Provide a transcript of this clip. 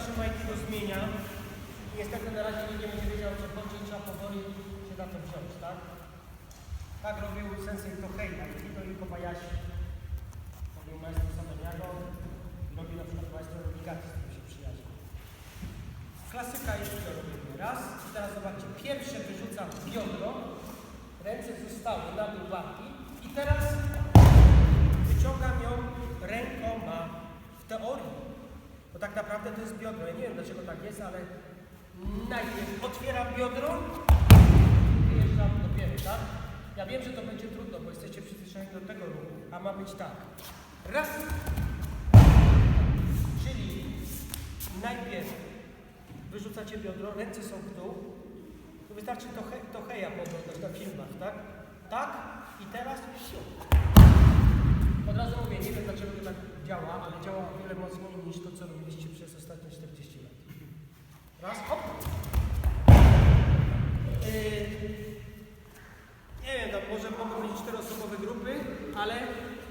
naszym Aikido zmienia. Niestety na razie nie będzie wiedział, co chodzi, trzeba powoli się na to wziąć, tak? Tak robił sensei Tohei, Aikido i Kobayashi. Robił maestro Sabaniago, robi na przykład maestro Robigati, z którym się przyjaźni. Klasyka to robimy. Raz i teraz zobaczcie, pierwsze wyrzucam biodro, ręce zostały na dół i teraz tak naprawdę to jest biodro. Ja nie wiem dlaczego tak jest, ale najpierw otwieram biodro i wyjeżdżam dopiero, tak? Ja wiem, że to będzie trudno, bo jesteście przyzwyczajeni do tego ruchu, a ma być tak. Raz. Czyli najpierw wyrzucacie biodro, ręce są w dół. Tu wystarczy to, he, to heja pooglądać na filmach, tak? Tak i teraz siu działa, ale działa o wiele mocniej niż to, co robiliście przez ostatnie 40 lat. Raz, hop! Yy, nie wiem, no, może mogą być czteroosobowe grupy, ale